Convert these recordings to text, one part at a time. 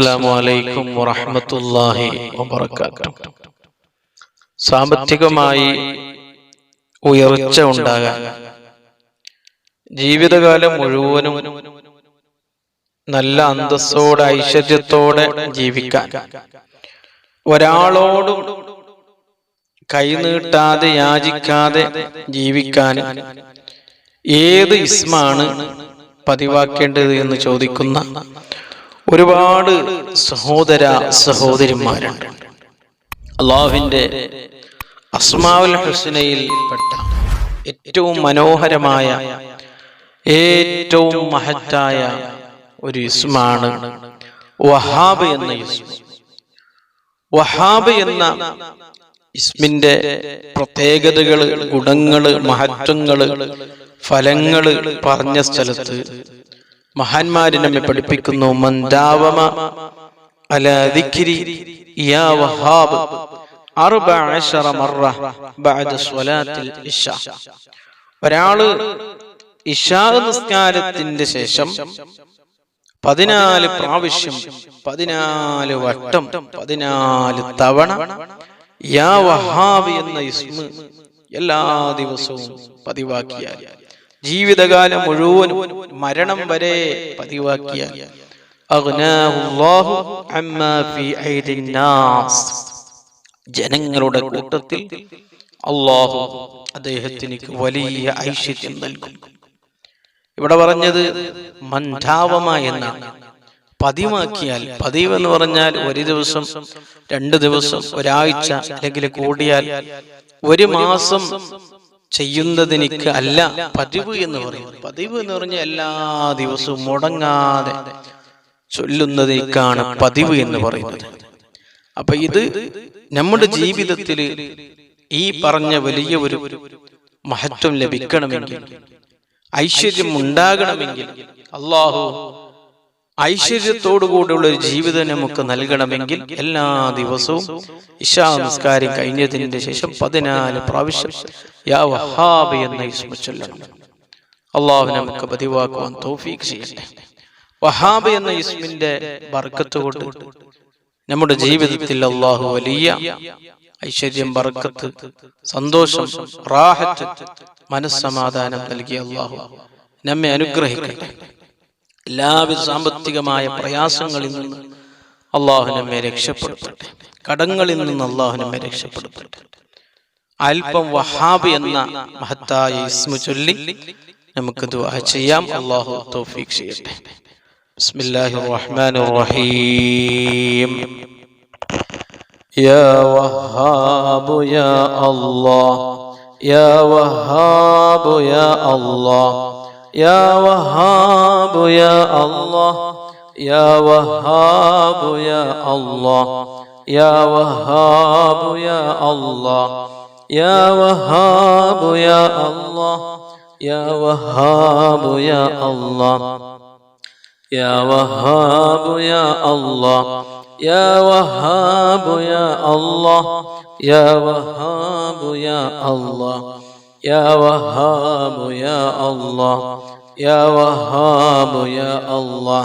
അസ്സാം വലൈക്കും വറഹമത്തല്ലാഹി വബർക്കാത്തു സാമ്പത്തികമായി ഉയർച്ച ഉണ്ടാകാൻ ജീവിതകാലം മുഴുവനും നല്ല അന്തസ്സോടെ ഐശ്വര്യത്തോടെ ജീവിക്കാൻ ഒരാളോടും കൈനീട്ടാതെ യാചിക്കാതെ ജീവിക്കാൻ ഏത് ഇസ്മാണ് പതിവാക്കേണ്ടത് എന്ന് ചോദിക്കുന്ന ഒരുപാട് സഹോദര സഹോദരിമാരുണ്ട്. അള്ളാഹുവിന്റെ അസ്മാവുൽ ഹുസ്നയിൽ പെട്ട ഏറ്റവും മനോഹരമായ ഏറ്റവും മഹത്തായ ഒരു ഇസ്മാണ് വഹാബ് എന്ന ഇസ്മ വഹാബ് എന്ന ഇസ്മിന്റെ പ്രത്യേകതകൾ ഗുണങ്ങൾ മഹത്വങ്ങൾ ഫലങ്ങൾ പറഞ്ഞ സ്ഥലത്ത് മഹാന്മാര് നമ്മെ പഠിപ്പിക്കുന്നു. മന്ദാവമ അല ദിക്രി യാ വഹാബ് ഒരാൾ ഇഷാ നിസ്കാരത്തിന്റെ ശേഷം പതിനാല് പ്രാവശ്യം പതിനാല് വട്ടം പതിനാല് തവണ യാ വഹാബ് എന്ന ഇസ്മ എല്ലാ ദിവസവും പതിവാക്കിയാൽ ജീവിതകാലം മുഴുവനും മരണം വരെ പതിവാക്കിയ ജനങ്ങളുടെ കൂട്ടത്തിൽ അള്ളാഹു അദ്ദേഹത്തിന് വലിയ ഐശ്വര്യം നൽകും. ഇവിടെ പറഞ്ഞത് മന്ധാവമ എന്നാണ്. പതിവാക്കിയാൽ പതിവ് എന്ന് പറഞ്ഞാൽ ഒരു ദിവസം രണ്ട് ദിവസം ഒരാഴ്ച അല്ലെങ്കിൽ കൂടിയാൽ ഒരു മാസം ചെയ്യുന്നതിനിക്ക് അല്ല പതിവ് എന്ന് പറയും. പതിവ് എന്ന് പറഞ്ഞ എല്ലാ ദിവസവും മുടങ്ങാതെ ചൊല്ലുന്നതിനാണ് പതിവ് എന്ന് പറയുന്നത്. അപ്പൊ ഇത് നമ്മുടെ ജീവിതത്തിൽ ഈ പറഞ്ഞ വലിയ ഒരു മഹത്വം ലഭിക്കണമെങ്കിൽ ഐശ്വര്യം ഉണ്ടാകണമെങ്കിൽ അള്ളാഹു ഐശ്വര്യത്തോടുകൂടിയുള്ള ഒരു ജീവിതം നമുക്ക് നൽകണമെങ്കിൽ എല്ലാ ദിവസവും ഇഷാ നമസ്കാരം കഴിഞ്ഞതിന് ശേഷം പതിനാല് പ്രാവശ്യം യാ വഹാബ് എന്ന ചൊല്ലണം. അള്ളാഹു നമുക്ക് പതിവാക്കുവാൻ തോഫീക്ക് ചെയ്യട്ടെ. വഹാബ് എന്ന ഇസ്മിന്റെ ബർക്കത്ത് കൊണ്ട് നമ്മുടെ ജീവിതത്തിൽ അള്ളാഹു വലിയ ഐശ്വര്യം ബർക്കത്ത് സന്തോഷം റാഹത്ത് മനസ്സമാധാനം നൽകിയ അള്ളാഹു നമ്മെ അനുഗ്രഹിക്കട്ടെ. എല്ലാവിധ സാമ്പത്തികമായ പ്രയാസങ്ങളിൽ നിന്ന് അള്ളാഹു നമ്മെ രക്ഷപ്പെടുത്തട്ടെ കടങ്ങളിൽ നിന്ന് അള്ളാഹു നമ്മെ രക്ഷപ്പെടുത്തട്ടെ അല്പം വഹാബ് എന്ന മഹത്തായ ഇസ്മു ചൊല്ലി നമുക്ക് ദുആ ചെയ്യാം അള്ളാഹു തൗഫീഖ് ചെയ്യട്ടെ ബിസ്മില്ലാഹിർ റഹ്മാനിർ റഹീം يا وهاب يا الله يا وهاب يا الله Ya Vahhab Ya Allah. Ya Vahhab Ya Allah. Ya Vahhab Ya Allah. Ya Vahhab Ya Allah. Ya Vahhab Ya Allah. Ya Vahhab Ya Allah. Ya Vahhab Ya Allah. Ya Vahhab Ya Allah. Ya Vahhab Ya Allah. Ya Vahhab Ya Allah.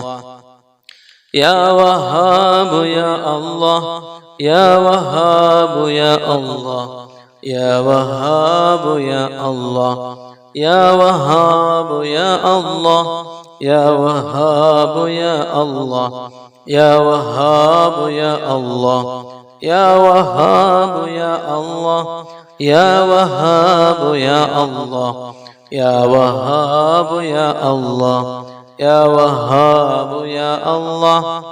Ya Vahhab Ya Allah. Ya Vahhab Ya Allah. Ya Vahhab Ya Allah. Ya Vahhab Ya Allah. Ya Vahhab Ya Allah. Ya Vahhab Ya Allah. Ya Vahhab Ya Allah. يا وهاب يا الله يا وهاب يا الله يا وهاب يا الله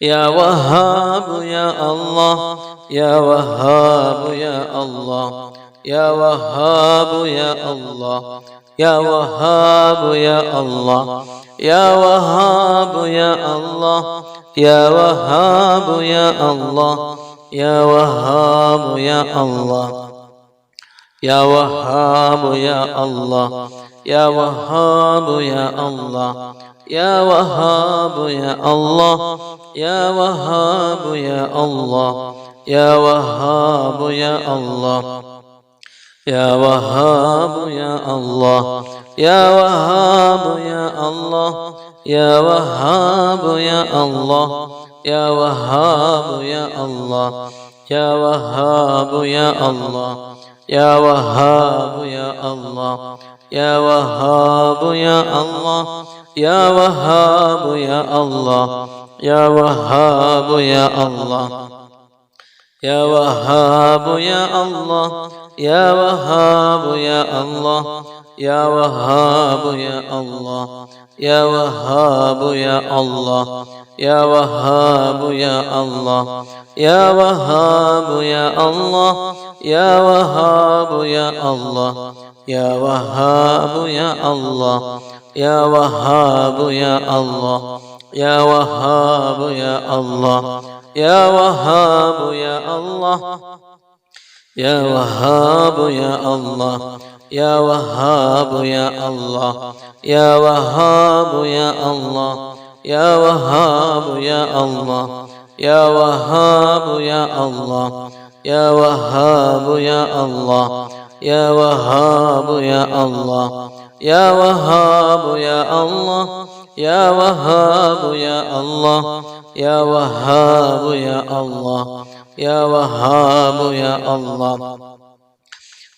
يا وهاب يا الله يا وهاب يا الله يا وهاب يا الله يا وهاب يا الله يا وهاب يا الله يا وهاب يا الله يا وهاب يا الله. يا وهاب يا الله. يا وهاب يا الله. يا وهاب يا الله. يا وهاب يا الله. يا وهاب يا الله. يا وهاب يا الله. يا وهاب يا الله. يا وهاب يا الله. يا وهاب يا الله. يا وهاب يا الله. يا وهاب يا الله. يا وهاب يا الله. يا وهاب يا الله. يا وهاب يا الله. يا وهاب يا الله. يا وهاب يا الله. يا وهاب يا الله. Ya Vahhab Ya Allah. Ya Vahhab Ya Allah. Ya Vahhab Ya Allah. Ya Vahhab Ya Allah. Ya Vahhab Ya Allah. Ya Vahhab Ya Allah. Ya Vahhab Ya Allah. Ya Vahhab Ya Allah. Ya Vahhab Ya Allah. يا وهاب يا الله يا وهاب يا الله يا وهاب يا الله يا وهاب يا الله يا وهاب يا الله يا وهاب يا الله يا وهاب يا الله يا وهاب يا الله يا وهاب يا الله يا وهاب يا الله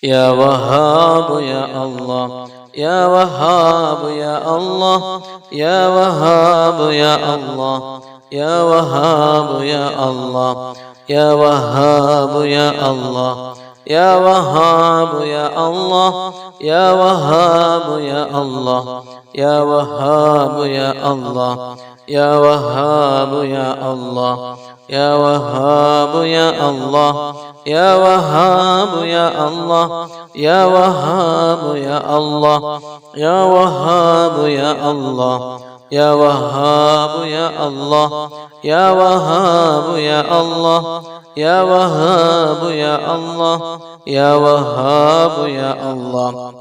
يا وهاب يا الله يا وهاب يا الله يا وهاب يا الله يا وهاب يا الله يا وهاب يا الله يا وهاب يا الله يا وهاب يا الله يا وهاب يا الله يا وهاب يا الله يا وهاب يا الله يا وهاب يا الله يا وهاب يا الله يا وهاب يا الله يا وهاب يا الله يا وهاب يا الله يا وهاب يا الله يا وهاب يا الله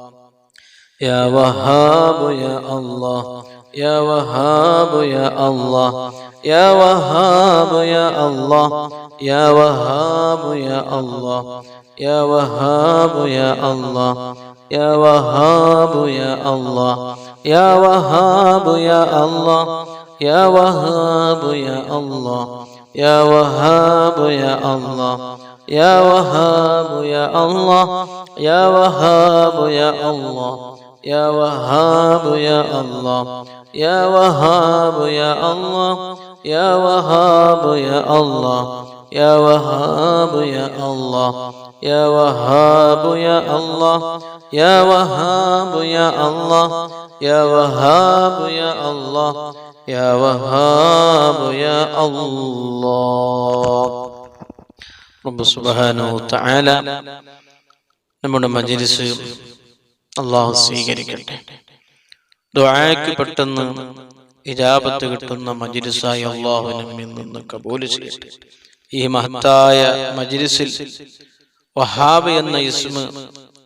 يا وهاب يا الله. يا وهاب يا الله يا وهاب يا الله يا وهاب يا الله يا وهاب يا الله يا وهاب يا الله يا وهاب يا الله يا وهاب يا الله يا وهاب يا الله يا وهاب يا الله يا وهاب يا الله يا وهاب يا الله يا وهاب يا الله يا وهاب يا الله يا وهاب يا الله يا وهاب يا الله يا وهاب يا الله يا وهاب يا الله يا وهاب يا الله رب سبحانه وتعالى നമ്മുടെ മജിലിസ് അള്ളാഹു സ്വീകരിക്കട്ടെ. ദുആക്ക് പെട്ടെന്ന് ഇജാബത്ത് കിട്ടുന്ന മജ്‌ലിസായ അള്ളാഹു നമ്മിൽ നിന്ന് കബൂൽ ചെയ്യട്ടെ. ഈ മഹത്തായ മജ്‌ലിസിൽ വഹാബ് എന്ന ഇസ്മ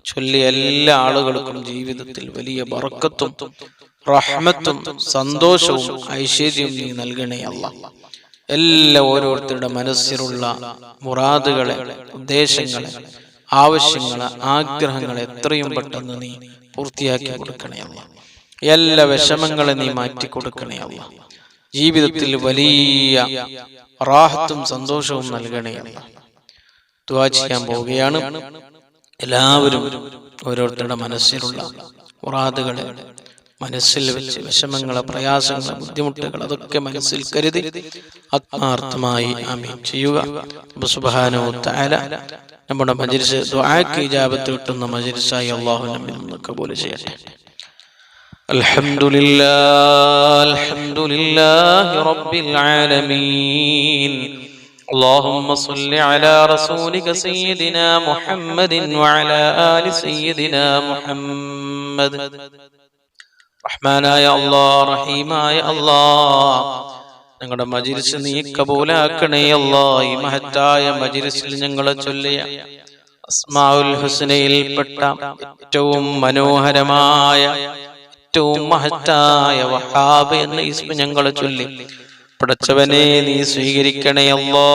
ചൊല്ലി എല്ലാ ആളുകൾക്കും ജീവിതത്തിൽ വലിയ ബറക്കത്തും റഹ്മത്തും സന്തോഷവും ഐശ്വര്യവും നീ നൽകണേ അല്ല എല്ലാ ഓരോരുത്തരുടെ മനസ്സിലുള്ള മുറാദുകളെ ഉദ്ദേശങ്ങളെ ആവശ്യങ്ങളെ ആഗ്രഹങ്ങളെ എത്രയും പെട്ടെന്ന് നീ പൂർത്തിയാക്കി കൊടുക്കണേ എല്ലാ വിഷമങ്ങളെ നീ മാറ്റി കൊടുക്കണേ അല്ല. ജീവിതത്തിൽ വലിയ റാഹത്തും സന്തോഷവും നൽകണേ അല്ല. ദുവാ ചെയ്യാൻ പോവുകയാണ്. എല്ലാവരും ഓരോരുത്തരുടെ മനസ്സിലുള്ള മുറാദുകളെ മനസ്സിൽ വെച്ച് വിഷമങ്ങളെ പ്രയാസങ്ങളെ ബുദ്ധിമുട്ടുകൾ അതൊക്കെ മനസ്സിൽ കരുതി ആത്മാർത്ഥമായി ആമീൻ ചെയ്യുക അപ്പൊ സുബ്ഹാനഹു തആല നമ്മുടെ മജ്ലിസ് ദുആക്ക് ഇജാബത്ത് കിട്ടുന്ന മജ്ലിസായി അല്ലാഹു നമ്മിൽ നിന്ന് കബൂൽ ചെയ്യട്ടെ الحمد لله الحمد لله رب العالمين اللهم صل على رسولك سيدنا محمد وعلى آل سيدنا محمد റഹ്മാനായ അള്ളാ റഹീമായ അള്ളാ. ഞങ്ങളുടെ മജിരിസ് നീ കബൂലാക്കണേ അല്ലാ ഈ മഹത്തായ മജിരിസിൽ ഞങ്ങളെ ചൊല്ലിയ അസ്മാഉൽ ഹുസ്നയിൽപ്പെട്ട ഏറ്റവും മനോഹരമായ ഏറ്റവും മഹത്തായ വഹാബ് എന്ന ഇസ്മ ഞങ്ങളെ ചൊല്ലി. പടച്ചവനെ നീ സ്വീകരിക്കണേ അല്ലാ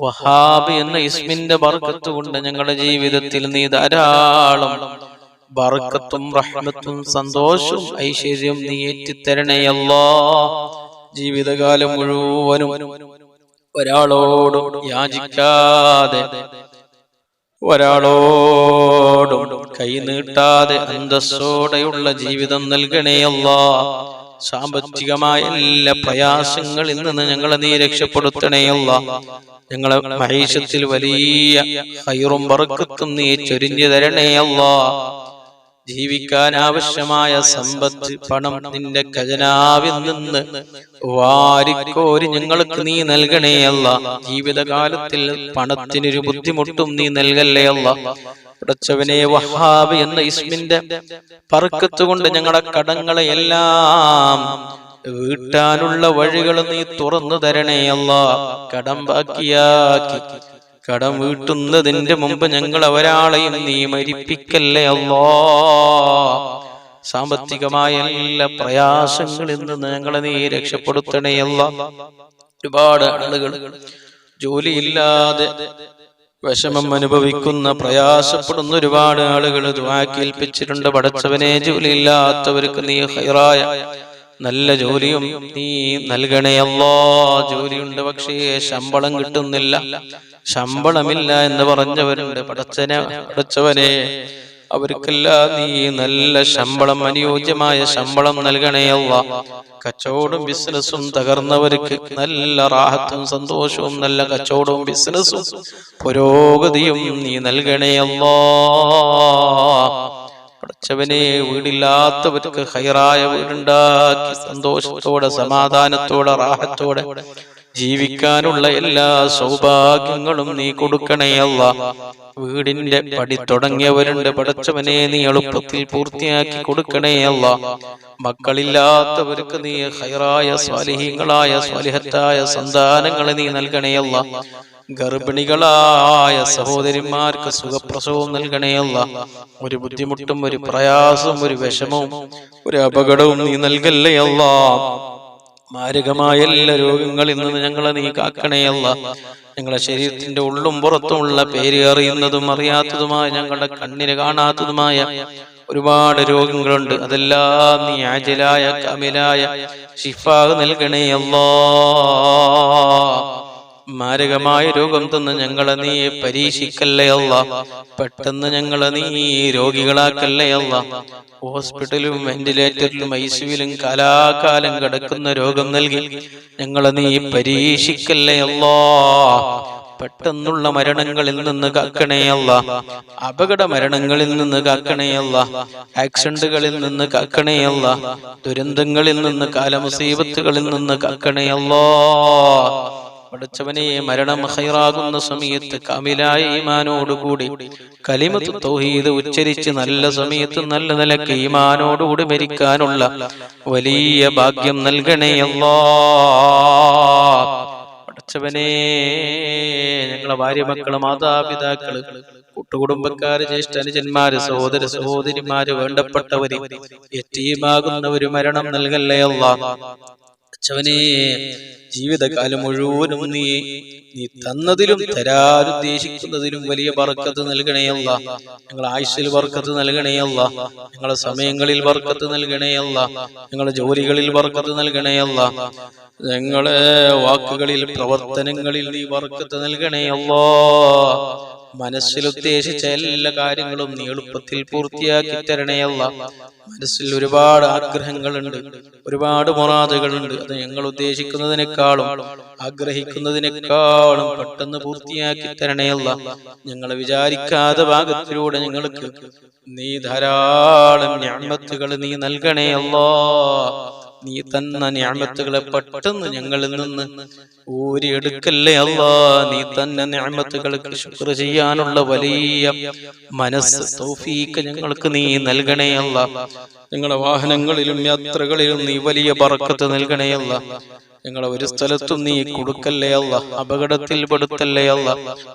വഹാബ് എന്ന ഇസ്മിന്റെ ബർക്കത്ത് കൊണ്ട് ഞങ്ങളുടെ ജീവിതത്തിൽ നീ ധാരാളം ബർക്കത്തും റഹ്മത്തും സന്തോഷവും ഐശ്വര്യവും നീ ഏറ്റിത്തരണയല്ലോ ജീവിതകാലം മുഴുവനും ഒരാളോടും യാചിക്കാതെ ഒരാളോടും കൈ നീട്ടാതെ അന്തസ്സോടെയുള്ള ജീവിതം നൽകണേയല്ല സാമ്പത്തികമായ എല്ലാ പ്രയാസങ്ങളിൽ നിന്ന് ഞങ്ങളെ നീ രക്ഷപ്പെടുത്തണേയല്ല ഞങ്ങളെ മഹേഷത്തിൽ വലിയ ഹൈറും വറുക്കത്തും നീ ചൊരിഞ്ഞു തരണേയല്ല ജീവിക്കാൻ ആവശ്യമായ സമ്പത്ത് പണം നിന്റെ ഖജനാവിൽ നിന്ന് വാരിക്കോരി ഞങ്ങൾക്ക് നീ നൽകണേ അല്ല. ജീവിതകാലത്തിൽ പണത്തിനൊരു ബുദ്ധിമുട്ടും നീ നൽകല്ലേ അല്ല. പടച്ചവനെ വഹാബ് എന്ന ഇസ്മിന്റെ പറക്കത്ത് കൊണ്ട് ഞങ്ങളുടെ കടങ്ങളെ എല്ലാം വീട്ടാനുള്ള വഴികൾ നീ തുറന്നു തരണേ അല്ല. കടം ബാക്കിയാക്കി കടം വീട്ടുന്നതിന്റെ മുമ്പ് ഞങ്ങൾ ഒരാളെയും നീ മരിപ്പിക്കല്ലേ അല്ലോ. സാമ്പത്തികമായ എല്ലാ പ്രയാസങ്ങളിൽ നിന്ന് ഞങ്ങളെ നീ രക്ഷപ്പെടുത്തണേ അല്ല. ഒരുപാട് ആളുകൾ ജോലിയില്ലാതെ വിഷമം അനുഭവിക്കുന്ന പ്രയാസപ്പെടുന്ന ഒരുപാട് ആളുകൾ ദ്വാക്കേൽപ്പിച്ചിട്ടുണ്ട് പടച്ചവനെ ജോലിയില്ലാത്തവർക്ക് നീ ഹൈറായ നല്ല ജോലിയും നീ നൽകണേ അല്ലോ. ജോലിയുണ്ട് പക്ഷേ ശമ്പളം കിട്ടുന്നില്ല. ശമ്പളമില്ല എന്ന് പറഞ്ഞവരുണ്ട്. പടച്ചനെ പടച്ചവനെ അവർക്കല്ല നീ നല്ല ശമ്പളം അനുയോജ്യമായ ശമ്പളം നൽകണേയല്ല കച്ചവടവും ബിസിനസ്സും തകർന്നവർക്ക് നല്ല റാഹത്തും സന്തോഷവും നല്ല കച്ചവടവും ബിസിനസ്സും പുരോഗതിയും നീ നൽകണേയല്ല പടച്ചവനെ വീടില്ലാത്തവർക്ക് ഹൈറായ വീടുണ്ടാക്കി സന്തോഷത്തോടെ സമാധാനത്തോടെ റാഹത്തോടെ ജീവിക്കാനുള്ള എല്ലാ സൗഭാഗ്യങ്ങളും നീ കൊടുക്കണേയല്ല വീടിന്റെ പടി തുടങ്ങിയവരുണ്ട് പടച്ചവനെ നീ എളുപ്പത്തിൽ പൂർത്തിയാക്കി കൊടുക്കണേയല്ല മക്കളില്ലാത്തവർക്ക് നീ ഹൈറായ സ്വാലിഹീങ്ങളായ സ്വാലിഹത്തായ സന്താനങ്ങളെ നീ നൽകണേയല്ല ഗർഭിണികളായ സഹോദരിമാർക്ക് സുഖപ്രസവം നൽകണേയല്ല ഒരു ബുദ്ധിമുട്ടും ഒരു പ്രയാസവും ഒരു വിഷമവും ഒരു അപകടവും നീ നൽകല്ലേയല്ല മാരകമായ എല്ലാ രോഗങ്ങളിൽ നിന്ന് ഞങ്ങളെ നീ കാക്കണേയല്ല ഞങ്ങളുടെ ശരീരത്തിന്റെ ഉള്ളും പുറത്തുമുള്ള പേര് അറിയുന്നതും അറിയാത്തതുമായ ഞങ്ങളുടെ കണ്ണിന് കാണാത്തതുമായ ഒരുപാട് രോഗങ്ങളുണ്ട്. അതെല്ലാം നീ ആജലായ കമിലായ ഷിഫാഗ് നൽകണേയല്ലോ മാരകമായ രോഗം തന്ന് ഞങ്ങളെ നീ പരീക്ഷിക്കല്ലേ അല്ല? പെട്ടെന്ന് ഞങ്ങളെ നീ രോഗികളാക്കല്ലേ അല്ല? ഹോസ്പിറ്റലും വെന്റിലേറ്ററിലും ഐസിയുലും കാലാകാലം കിടക്കുന്ന രോഗം നൽകി ഞങ്ങളെ നീ പരീക്ഷിക്കല്ലേ അല്ലോ? പെട്ടെന്നുള്ള മരണങ്ങളിൽ നിന്ന് കാക്കണേയല്ല അപകട മരണങ്ങളിൽ നിന്ന് കാക്കണേയല്ല ആക്സിഡന്റുകളിൽ നിന്ന് കാക്കണേയല്ല ദുരന്തങ്ങളിൽ നിന്ന് കാലമുസീബത്തുകളിൽ നിന്ന് കാക്കണേയല്ലോ പഠിച്ചവനെ മരണം ഹൈറാകുന്ന സമയത്ത് കമിലായ ഈമാനോടുകൂടി കലിമത്ത് തൗഹീദ് ഉച്ചരിച്ച് നല്ല സമയത്ത് നല്ല നിലയ്ക്ക് ഈമാനോടുകൂടി മരിക്കാനുള്ള വലിയ ഭാഗ്യം നൽകണേയല്ലോ പഠിച്ചവനെ ഞങ്ങളെ ഭാര്യ മക്കൾ മാതാപിതാക്കൾ കൂട്ടുകുടുംബക്കാര് ജ്യേഷ്ഠ അനുജന്മാര് സഹോദര സഹോദരിമാര് വേണ്ടപ്പെട്ടവര് എറ്റീമാകുന്ന ഒരു മരണം നൽകല്ലേ അല്ലാ. പഠിച്ചവനെ ജീവിതകാലം മുഴുവനും നീ നീ തന്നതിലും തരാനുദ്ദേശിക്കുന്നതിലും വലിയ ബർക്കത്ത് നൽകണേയല്ല ഞങ്ങൾ ആയുസിൽ ബർക്കത്ത് നൽകണേയല്ല ഞങ്ങളെ സമയങ്ങളിൽ ബർക്കത്ത് നൽകണേയല്ല ഞങ്ങളെ ജോലികളിൽ ബർക്കത്ത് നൽകണേയല്ല ഞങ്ങളെ വാക്കുകളിൽ പ്രവർത്തനങ്ങളിൽ നീ ബർക്കത്ത് നൽകണേയല്ലോ മനസ്സിൽ ഉദ്ദേശിച്ച എല്ലാ കാര്യങ്ങളും നീ എളുപ്പത്തിൽ പൂർത്തിയാക്കി തരണേയല്ല മനസ്സിൽ ഒരുപാട് ആഗ്രഹങ്ങളുണ്ട്. ഒരുപാട് മൊറാദുകളുണ്ട് അത് ഞങ്ങൾ ഉദ്ദേശിക്കുന്നതിനേക്കാളും ആഗ്രഹിക്കുന്നതിനേക്കാളും പെട്ടെന്ന് പൂർത്തിയാക്കി തരണേയല്ല ഞങ്ങൾ വിചാരിക്കാതെ ഭാഗത്തിലൂടെ ഞങ്ങൾക്ക് നീ ധാരാളം ഞാമത്തുകൾ നീ നൽകണേയല്ലോ നീ തന്ന ഞാമത്തുകളെ പെട്ടെന്ന് ഞങ്ങളിൽ നിന്ന് ഊരിയെടുക്കല്ലേ അല്ലാ? നീ തന്ന ഞാമത്തുകൾക്ക് ശുക്ർ ചെയ്യാനുള്ള വലിയ മനസ്സ് തൗഫീക്ക് ഞങ്ങൾക്ക് നീ നൽകണേ അല്ല. ഞങ്ങളുടെ വാഹനങ്ങളിലും യാത്രകളിലും നീ വലിയ പറക്കത്ത് നൽകണേ അല്ല. ഞങ്ങളെ ഒരു സ്ഥലത്തും നീ കൊടുക്കല്ലേ അല്ല. അപകടത്തിൽ പെടുത്തല്ലേ അല്ല.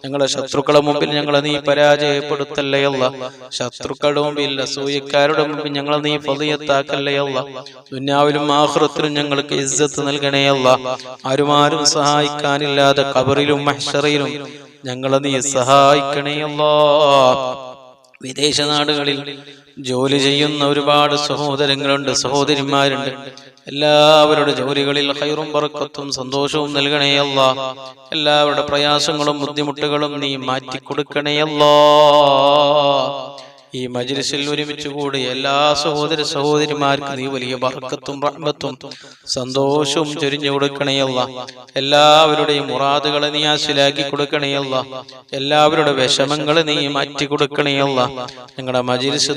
ഞങ്ങളെ ശത്രുക്കളെ മുമ്പിൽ ഞങ്ങളെ നീ പരാജയപ്പെടുത്തല്ലേ അല്ല. ശത്രുക്കളുടെ മുമ്പിൽ അസൂയക്കാരുടെ മുമ്പിൽ ഞങ്ങളെ നീ പതിയത്താക്കല്ലേ അല്ല. ദുന്യാവിലും ആഹ്റത്തിലും ഞങ്ങൾക്ക് ഇജ്ജത്ത് നൽകണേ അല്ല. ആരുമാരും സഹായിക്കാനില്ലാതെ കബറിലും മഹ്ഷറയിലും ഞങ്ങളെ നീ സഹായിക്കണേ അല്ല. വിദേശ നാടുകളിൽ ജോലി ചെയ്യുന്ന ഒരുപാട് സഹോദരങ്ങളുണ്ട് സഹോദരിമാരുണ്ട്. എല്ലാവരുടെ ജോലികളിൽ ഹൈറും പറക്കത്തും സന്തോഷവും നൽകണേയല്ല എല്ലാവരുടെ പ്രയാസങ്ങളും ബുദ്ധിമുട്ടുകളും നീ മാറ്റി കൊടുക്കണേ അല്ലാ. ഈ മജ്ലിസിൽ ഒരുമിച്ച് കൂടി എല്ലാ സഹോദര സഹോദരിമാർക്കും നീ വലിയ ബർക്കത്തും റഹ്മത്തും സന്തോഷവും ചൊരിഞ്ഞു കൊടുക്കണേയല്ല എല്ലാവരുടെയും മുറാദുകളെ നീ ആശിലാക്കി കൊടുക്കണേയല്ല എല്ലാവരുടെ വിഷമങ്ങളെ നീ മാറ്റി കൊടുക്കണേയല്ല ഞങ്ങളുടെ മജ്ലിസ്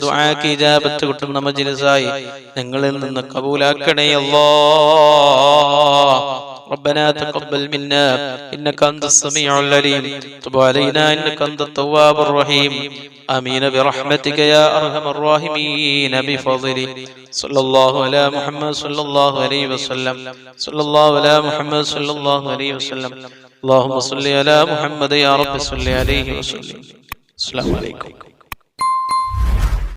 ഇജാബത്ത് കിട്ടുന്ന മജ്ലിസായി ഞങ്ങളിൽ നിന്ന് കബൂലാക്കണേയല്ലാ ربنا تقبل منا إنك أنت السميع العليم تب علينا إنك أنت التواب الرحيم آمين برحمتك يا أرحم الراحمين بفضلك صلى الله على محمد صلى الله عليه وسلم صلى الله على محمد صلى الله عليه وسلم اللهم صل على محمد يا رب صل عليه وسلم السلام عليكم